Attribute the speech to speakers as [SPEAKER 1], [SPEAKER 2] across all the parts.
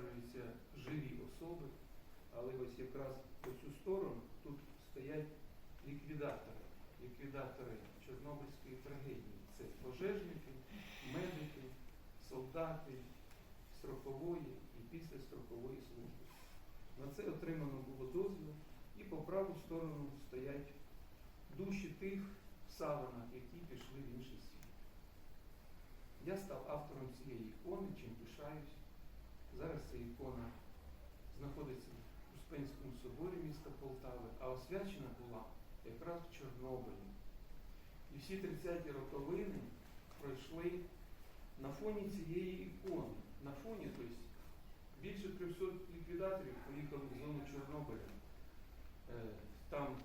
[SPEAKER 1] зображуються живі особи, але ось якраз по цю сторону тут стоять ліквідатори, ліквідатори Чорнобильської трагедії. Це пожежники, медики, солдати строкової і післястрокової служби. На це отримано було дозвіл, і по праву сторону стоять душі тих в саванах, які пішли в інший світ. Я став автором цієї ікони, чим пишаюсь. Зараз ця ікона знаходиться в Успенському соборі міста Полтави, а освячена була якраз в Чорнобилі. І всі 30-ті роковини пройшли на фоні цієї ікони. На фоні, тобто більше 300 ліквідаторів поїхали в зону Чорнобиля. Е, Там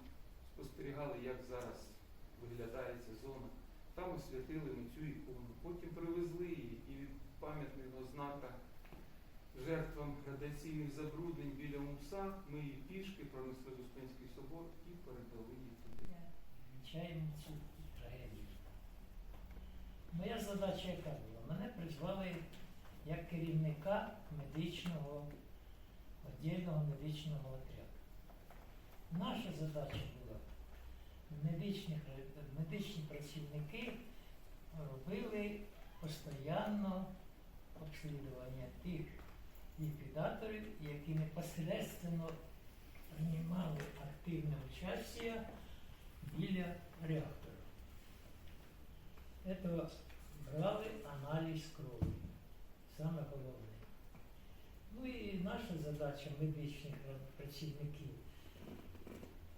[SPEAKER 1] спостерігали, як зараз виглядає ця зона. Там освятили ми цю ікону. Потім привезли її і від жертвам радіаційних забруднень біля МУСА ми її пішки пронесли в Успенський собор і передали її туди.
[SPEAKER 2] Вивчаємо цю трагедію. Моя задача яка була? Мене призвали як керівника медичного, віддільного медичного отряду. Наша задача була медичні, медичні працівники робили постійно обслідування тих ліквідаторів, які непосередньо приймали активне участь біля реактора. Это брали аналіз крові, саме головне. Ну і наша задача медичних працівників.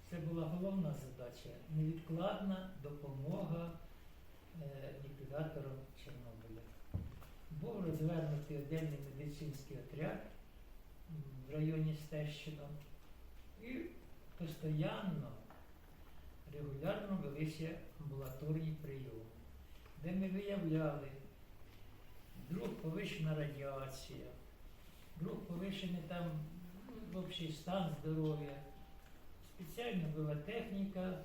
[SPEAKER 2] Це була головна задача невідкладна допомога е, ліквідаторам Чорнобиля. Був розвернутий віддільний медицинський отряд в районі Стещина і постійно регулярно велися амбулаторні прийоми, де ми виявляли друг повищена радіація, друг повищений там ну, общий стан здоров'я. Спеціально була техніка,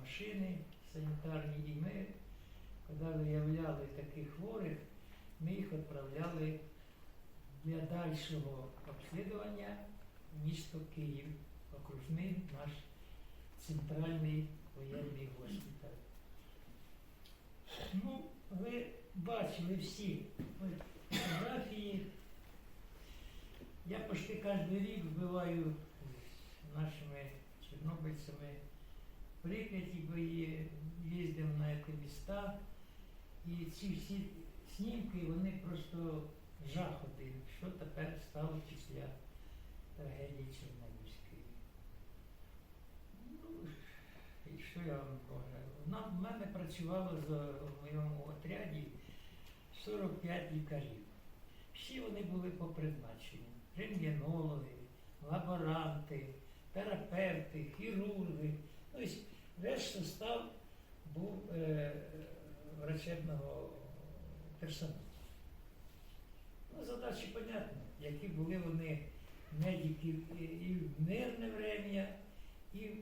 [SPEAKER 2] машини санітарні, і ми, коли виявляли таких хворих, ми їх відправляли для дальшого обслідування в місто Київ, окружний наш центральний воєнний госпіталь. Ну, ви бачили всі фотографії. Я почти кожен рік вбиваю з нашими чорнобильцями прикляті бої, їздив на ці міста. І ці всі знімки, вони просто жах один, що тепер стало після трагедії Чорнобильської. Ну, що я вам кажу? В мене працювало в моєму отряді 45 лікарів. Всі вони були по призначенню. Рентгенологи, лаборанти, терапевти, хірурги. Тобто весь состав був е, врачебного персоналу. Ну, задачі понятні, які були вони медики і- в мирне время, і в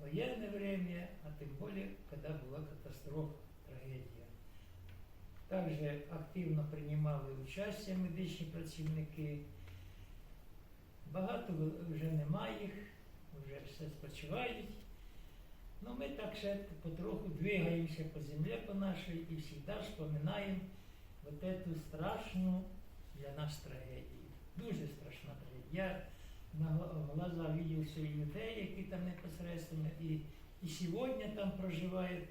[SPEAKER 2] военное время, а тем более, когда была катастрофа, трагедія. Також активно приймали участь медичні працівники. Багато вже немає їх, вже все спочивають. Ну ми так ще потроху двигаємося по землі по нашій і завжди вспоминаємо вот эту страшну для нас трагедію. Дуже страшна трагедія. Я на гла- глаза видел все людей, які там непосредственно, і, і сьогодні там проживають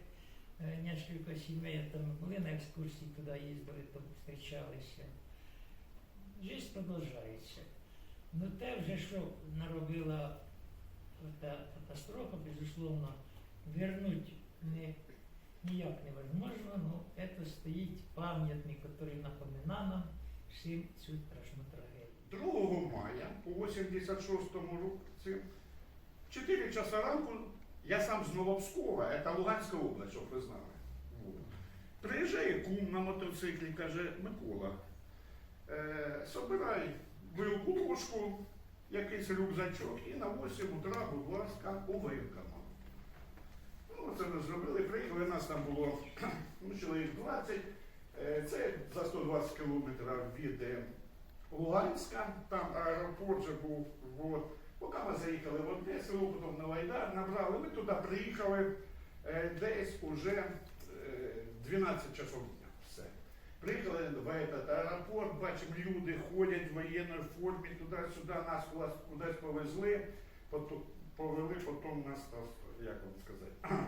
[SPEAKER 2] е, несколько сімей, там були на екскурсії, туди їздили, там зустрічалися. Життя продовжується. Ну те вже, що наробила та катастрофа, безусловно, вернуть не, ніяк невозможно, но это стоїть пам'ятник, який напоминає нам всім цю страшну трагедію.
[SPEAKER 3] 2 мая по 86-му році, в 4 часа ранку, я сам з Новопскова, це Луганська область, щоб ви знали. Приїжджає кум на мотоциклі, каже, Микола, е, собирай вилку ложку, якийсь рюкзачок і на 8 утра, будь ласка, у воєнкомат. Ну, це ми зробили, приїхали, нас там було ну, чоловік 20, Е, Це за 120 кілометрів від е, Луганська, там аеропорт же був. Вот. Поки ми заїхали в одне село, потім на Лайдар набрали, ми туди приїхали е, десь уже е, 12 часов дня. Все. Приїхали в этот аеропорт, бачимо, люди ходять в воєнній формі, туди-сюди, нас кудись, повезли, повели, потім нас, як вам сказати.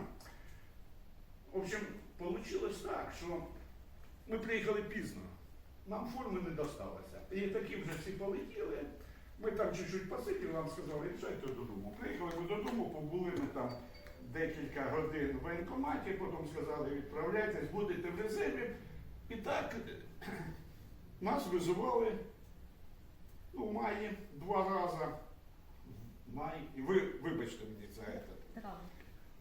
[SPEAKER 3] В общем, вийшло так, що ми приїхали пізно, нам форми не досталося. І такі вже всі полетіли. Ми там чуть-чуть посиділи, вам сказали, їжджайте додому. Приїхали ми додому, побули ми там декілька годин в воєнкоматі, потім сказали, відправляйтесь, будете в резерві. І так нас визивали ну, в маї два рази. В маї. І ви, вибачте мені за це.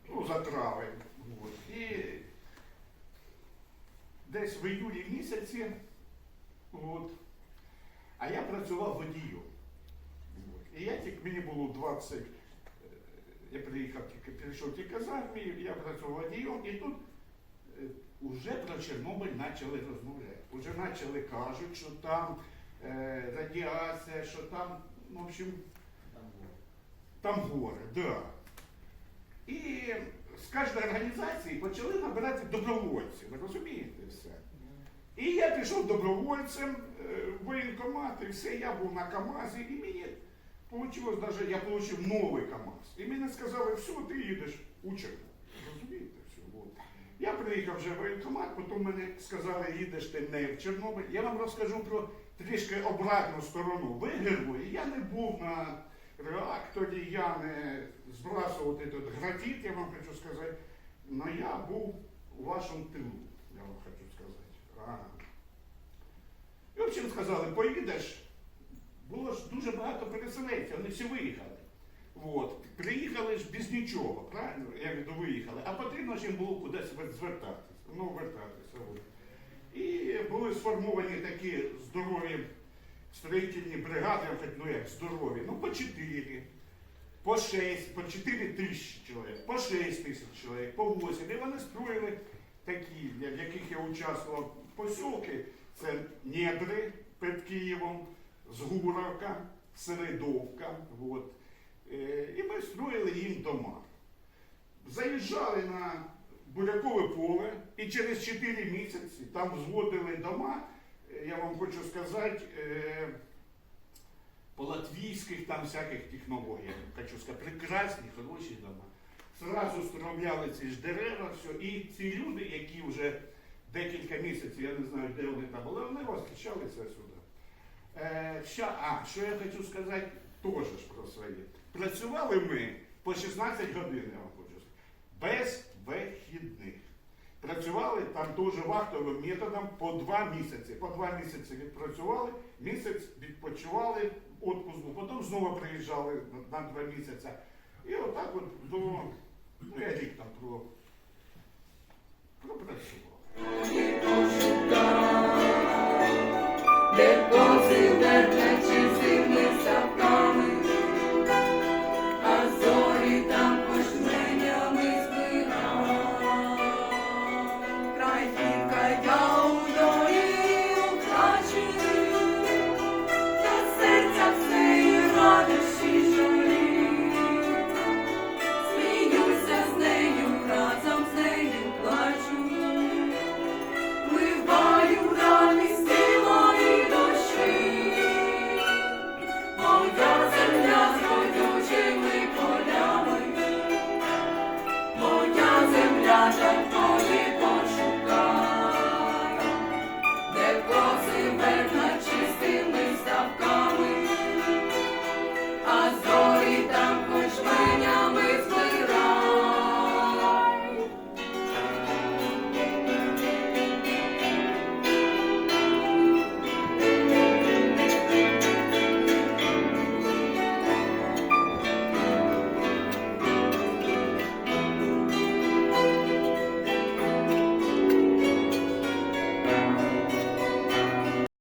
[SPEAKER 3] Ну, за травень. От. І десь в іюлі місяці, от, а я працював водієм. І я тільки, мені було 20, е, я приїхав тільки, прийшов тільки з армії, я працював водієм, і тут е, уже про Чорнобиль почали розмовляти. Уже почали кажуть, що там е, радіація, що там, ну, в общем, там горе, да. І з кожної організації почали набирати добровольців, ви розумієте все. І я пішов добровольцем е, в воєнкомат, і все, я був на КАМАЗі, і мені вийшло, навіть я отримав новий КАМАЗ. І мені сказали, все, ти їдеш у Чеху. Розумієте, все. От. Я приїхав вже в воєнкомат, потім мені сказали, їдеш ти не в Чорнобиль. Я вам розкажу про трішки обратну сторону. Ви герої, я не був на реакторі, я не збрасував этот графіт, я вам хочу сказати, але я був у вашому тилу, я вам хочу сказати. Ага. І, в общем, сказали, поїдеш. Було ж дуже багато переселенців, вони всі виїхали. От. Приїхали ж без нічого, правильно? Я віду виїхали, а потрібно ж їм було кудись звертатися. Ну, вертатися. І були сформовані такі здорові строїтельні бригади, ну як здорові, ну по 4, по 6, по 4 тисячі чоловік, по 6 тисяч чоловік, по 8. І вони строїли такі, в яких я участвував, посілки. Це Нєдри під Києвом, Згуровка, Середовка. От. Е, І ми строїли їм дома. Заїжджали на бурякове поле і через 4 місяці там зводили дома, я вам хочу сказати, е, по латвійських там всяких технологіях. Хочу сказати, прекрасні, хороші дома. Зразу стромляли ці ж дерева, все. І ці люди, які вже декілька місяців, я не знаю, де вони там були, вони восхищалися сюди. Е, ща, а, що я хочу сказати теж про своє. Працювали ми по 16 годин, я вам хочу сказати, без вихідних. Працювали там теж вахтовим методом по два місяці. По два місяці відпрацювали, місяць відпочивали, отпуск потім знову приїжджали на, два місяці. І отак от до, ну я рік там про, про
[SPEAKER 4] Де